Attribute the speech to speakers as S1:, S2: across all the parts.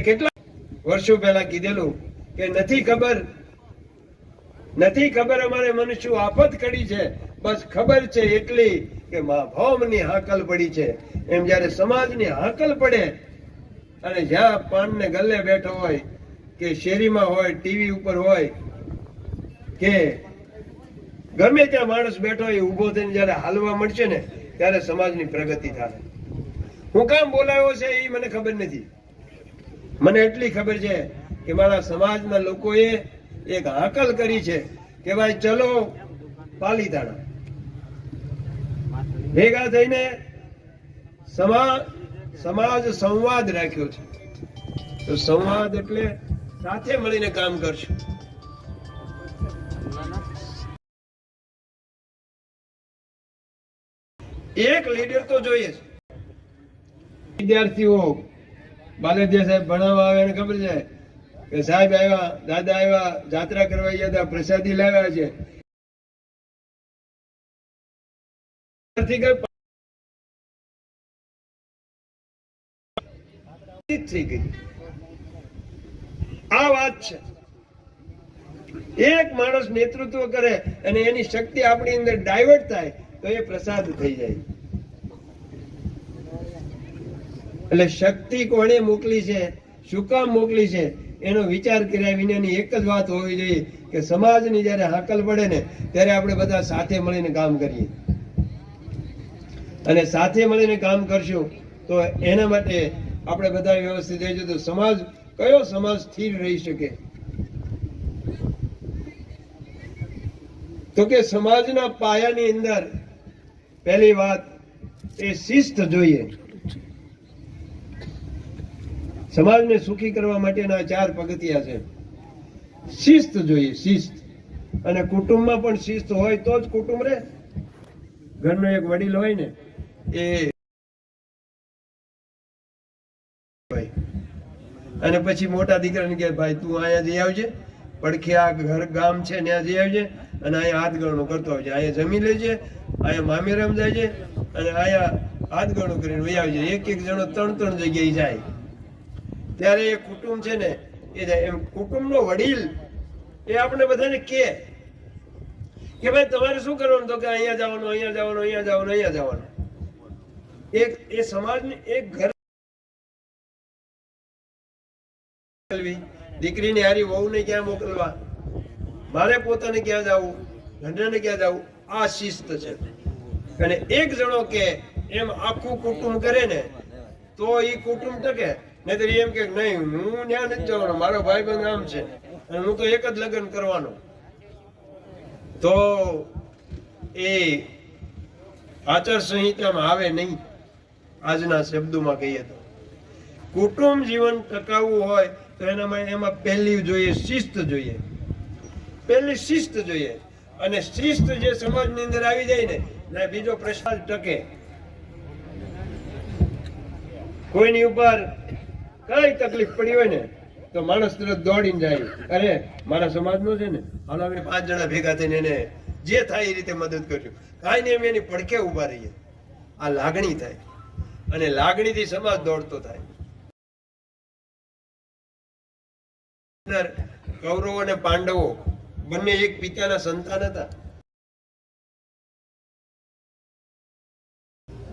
S1: કેટલા વર્ષો પહેલા કીધેલું કે નથી ખબર નથી ખબર અમારે મનુષ્ય આફત કડી છે. બસ ખબર છે એટલી કે મા ભૌમની હાકલ પડી છે. એમ જ્યારે સમાજની હાકલ પડે અને જ્યાં પાનને ગલ્લે બેઠો હોય કે શેરીમાં હોય, ટીવી ઉપર હોય કે ગમે ત્યાં માણસ બેઠો હોય ઊભો થઈને જ્યારે હાલવા મળશે ને, ત્યારે સમાજની પ્રગતિ થાય. હું કામ બોલાયો છે એ મને ખબર નથી. મને એટલી ખબર છે કે મારા સમાજના લોકોએ એક હાકલ કરી છે કે ભાઈ ચલો પાલીતાણા. ભેગા થઈને સમાજ સમાજ સંવાદ રાખ્યો છે. તો સંવાદ એટલે સાથે મળીને કામ કરશું. એક લીડર તો જોઈએ છે. વિદ્યાર્થીઓ બાલદિયા સાહેબ ભણાવવા આવે એને ખબર છે કે સાહેબ આવ્યા, દાદા આવ્યા, જાત્રા કરવા ગયા હતા, પ્રસાદી લાવ્યા છે. આ વાત છે. એક માણસ નેતૃત્વ કરે અને એની શક્તિ આપણી અંદર ડાયવર્ટ થાય તો એ પ્રસાદ થઈ જાય. એટલે શક્તિ કોણે મોકલી છે? શું કામ મોકલી છે? એનો વિચાર કર્યા વિનાની એક જ વાત હોવી જોઈએ કે સમાજની જ્યારે હાકલ પડે ને, ત્યારે આપણે બધા સાથે મળીને કામ કરીએ. અને સાથે મળીને કામ કરશું તો એના માટે આપણે બધા વ્યવસ્થિત રહીશું તો સમાજ, કયો સમાજ સ્થિર રહી શકે? તો કે સમાજના પાયાની અંદર, પહેલી વાત, એ શિસ્ત જોઈએ. સમાજને સુખી કરવા માટેના ચાર પગથિયા છે. શિસ્ત જોઈએ, શિસ્ત. અને કુટુંબમાં પણ શિસ્ત હોય તો જ કુટુંબ રહે. ઘરનો એક વડીલ હોય ને, એ. અને પછી મોટા દીકરાને કહે, ભાઈ, તું અહીંયા જઈ આવજે. પડખે આ ઘર ગામ છે ત્યાં જઈ આવજે. અને અહીંયા હાથ ગણું કરતો આવજે. અહીંયા જમી લેજે, અહીંયા મામેરામ જાય છે અને અહીંયા હાથ ગણું કરીને વહી આવજે. એક એક જણો ત્રણ ત્રણ જગ્યાએ જાય. ત્યારે એ કુટુંબ છે ને, એ જાય, એમ કુટુંબનો વડીલ, એ આપણે બધાને કે કે ભાઈ તમારે શું કરવાનું? તો કે અહીંયા જવાનું અહીંયા જવાનું અહીંયા જવાનું અહીંયા જવાનું. એક, એ સમાજને એક ઘર દીકરીને હારી વહુને ક્યાં મોકલવા? મારે પોતાને ક્યાં જવું? ધંધાને ક્યાં જવું? આ શિસ્ત છે. અને એક જણો કે એમ આખું કુટુંબ કરે ને, તો એ કુટુંબ ટકે. નહીતર એમ કે, નહીં, હું ત્યાં નથી જવાનો, મારો ભાઈ બંધ આમ છે. અને હું તો એક જ લગ્ન કરવાનો. તો એ આચાર સંહિતામાં આવે નહીં, આજના શબ્દોમાં કહીએ તો. કુટુંબ જીવન ટકાવવું હોય તો એનામાં એમાં પહેલી જોઈએ શિસ્ત જોઈએ. પહેલી શિસ્ત જોઈએ. અને શિસ્ત જે સમાજની અંદર આવી જાય ને એટલે બીજો પ્રસાદ ટકે. કોઈની ઉપર કઈ તકલીફ પડી હોય ને, તો માણસ તરત દોડીને જાય. અરે, મારા સમાજનો છે ને અમે પાંચ જણા ભેગા થઈને એને જે થાય એ રીતે મદદ કરશું કાંઈ નહીં, અમે એની પડખે ઊભા રહીએ. આ લાગણી થાય. અને લાગણીથી સમાજ દોડતો થાય. કૌરવો અને પાંડવો, બંને એક પિતાના સંતાન હતા.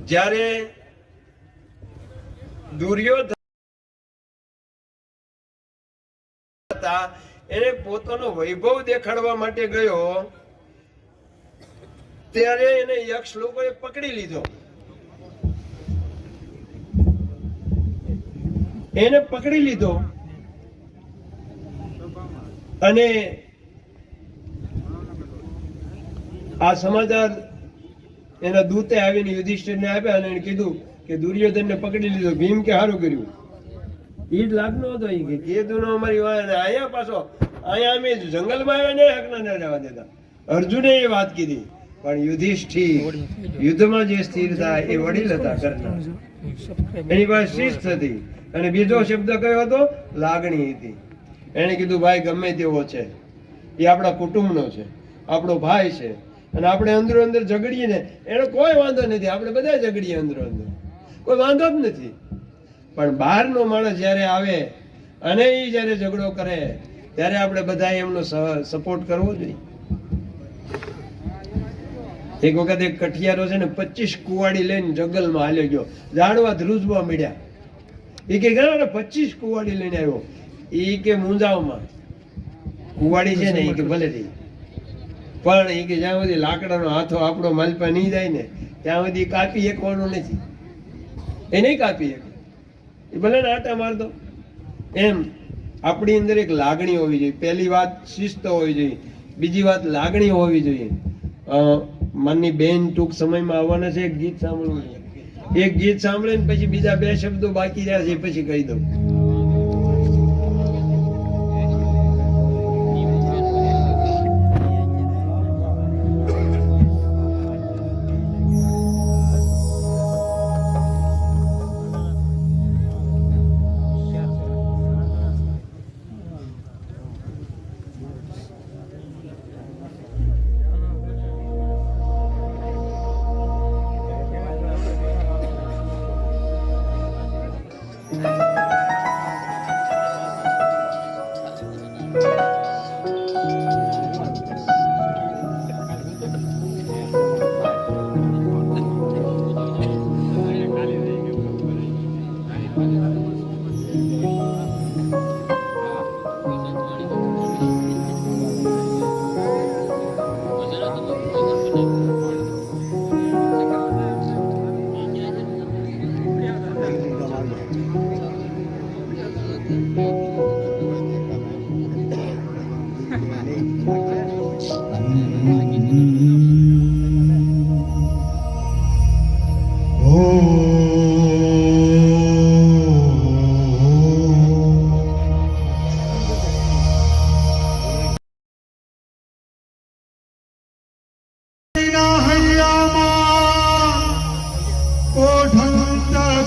S1: જ્યારે દુર્યોધન હતા, એને પોતાનો વૈભવ દેખાડવા માટે ગયો. ત્યારે એને યક્ષ લોકોએ પકડી લીધો. એને પકડી લીધો. અને આ સમાચાર એના દૂતે આવીને યુધિષ્ઠિરને આપ્યા અને એને કીધું કે દુર્યોધનને પકડી લીધો. ભીમ કે સારું કર્યું? ઈ લાગનો હતો કે કીધું અમારી વાત અહીંયા પાછો, અહીંયા અમે જંગલમાં આવ્યા ને, હકના ન રહેવા દેતા. અર્જુને એ વાત કીધી, પણ યુધિષ્ઠિર, યુદ્ધમાં જે સ્થિર થાય એ વડીલ હતા કર્ણ એની પાસે શિસ્ત હતી. અને બીજો શબ્દ કયો હતો? લાગણી હતી. એને કીધું, ભાઈ, ગમે તેવો છે. એ આપણા કુટુંબનો છે. આપણો ભાઈ છે. અને આપણે અંદરો અંદર ઝઘડીએ ને, એનો કોઈ વાંધો નથી. આપણે બધા ઝઘડીએ અંદરો અંદર કોઈ વાંધો જ નથી. પણ બહારનો માણસ જ્યારે આવે
S2: અને એ જ્યારે ઝઘડો કરે, ત્યારે આપણે બધા એમનો સપોર્ટ કરવો જોઈએ. એક વખત એક કઠિયારો છે ને પચીસ કુવાડી લઈને જંગલમાં હાલ્યો ગયો. ઝાડવા ધ્રુજવા મળ્યા. એ કે ગયા પચીસ કુવાડી લઈને આવ્યો. એ કે મુંજાવમાં કુવાડી છે ને, એ કે ભલે થઈ પણ એ કે, જ્યાં સુધી લાકડાનો હાથો આપણો માલપા નહીં જાય ને, ત્યાં સુધી કાપી એકવાનો નથી. એ નહીં કાપી શકે એ ભલે આટા મારતો. એમ, આપણી અંદર એક લાગણી હોવી જોઈએ. પહેલી વાત શિસ્ત હોવી જોઈએ. બીજી વાત લાગણી હોવી જોઈએ. માનની બેન ટૂંક સમયમાં આવવાના છે. એક ગીત સાંભળવું છે. એક ગીત સાંભળે પછી બીજા બે શબ્દો બાકી રહ્યા છે. પછી કહી દઉં.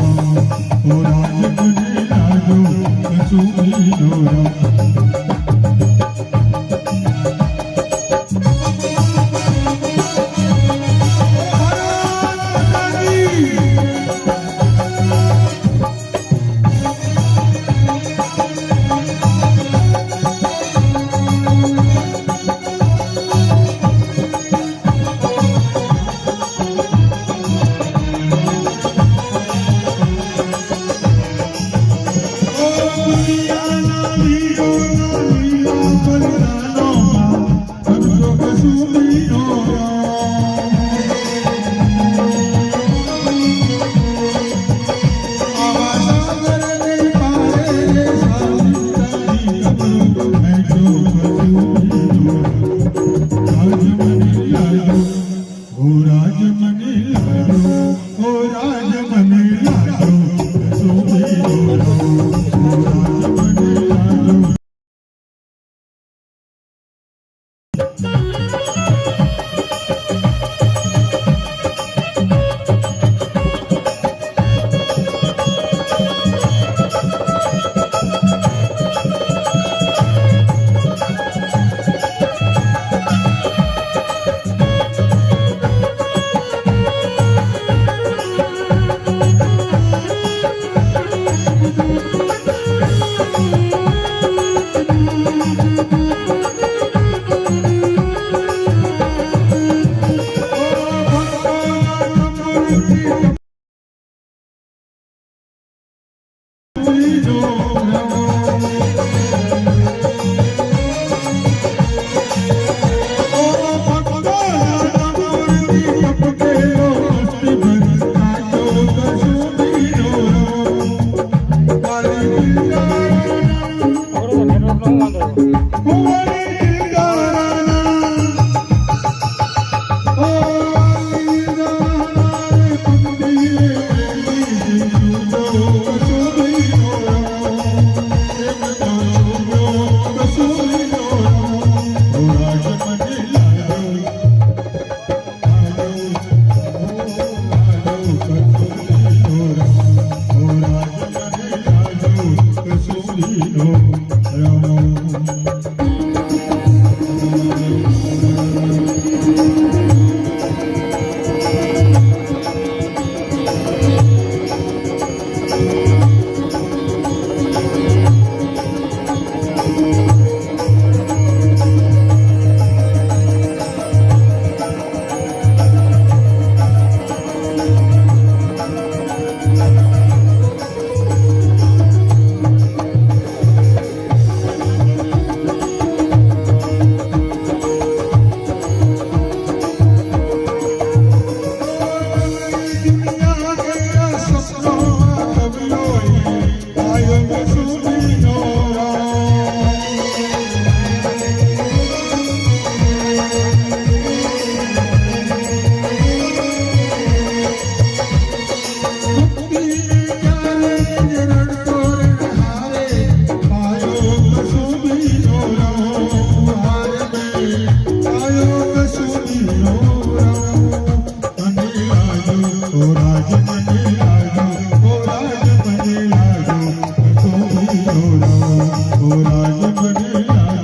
S2: Oh, Lord, you're good, I do. It's all.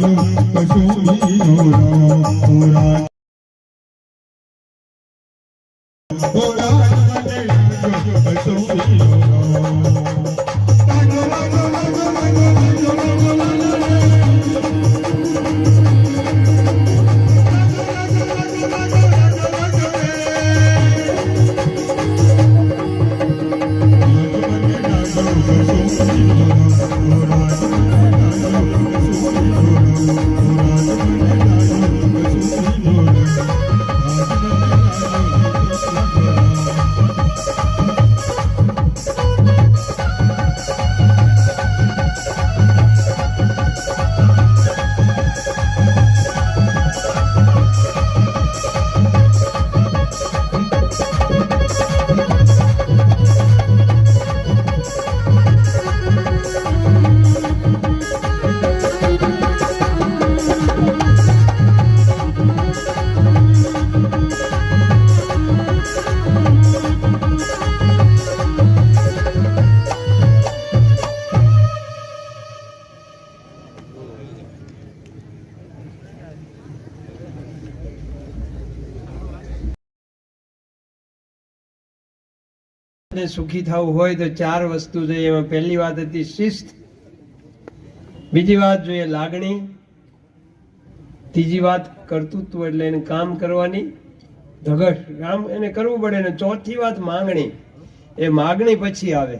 S2: कशो
S1: ને સુખી થવું હોય તો ચાર વસ્તુ જોઈએ એમાં પહેલી વાત હતી શિસ્ત. બીજી વાત જોઈએ લાગણી. ત્રીજી વાત કર્તૃત્વ એટલે એને કામ કરવાની ધગશ. કામ એને કરવું પડે ને ચોથી વાત માંગણી. એ માગણી પછી આવે.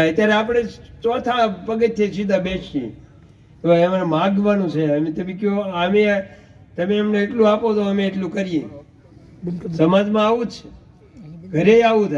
S1: અત્યારે આપણે ચોથા પગથિયે સીધા બેસીએ. તો એમને માગવાનું છે. અમે તમે કયો અમે તમે એમને એટલું આપો તો અમે એટલું કરીએ. સમાજમાં આવું જ છે. ઘરે આવું થાય.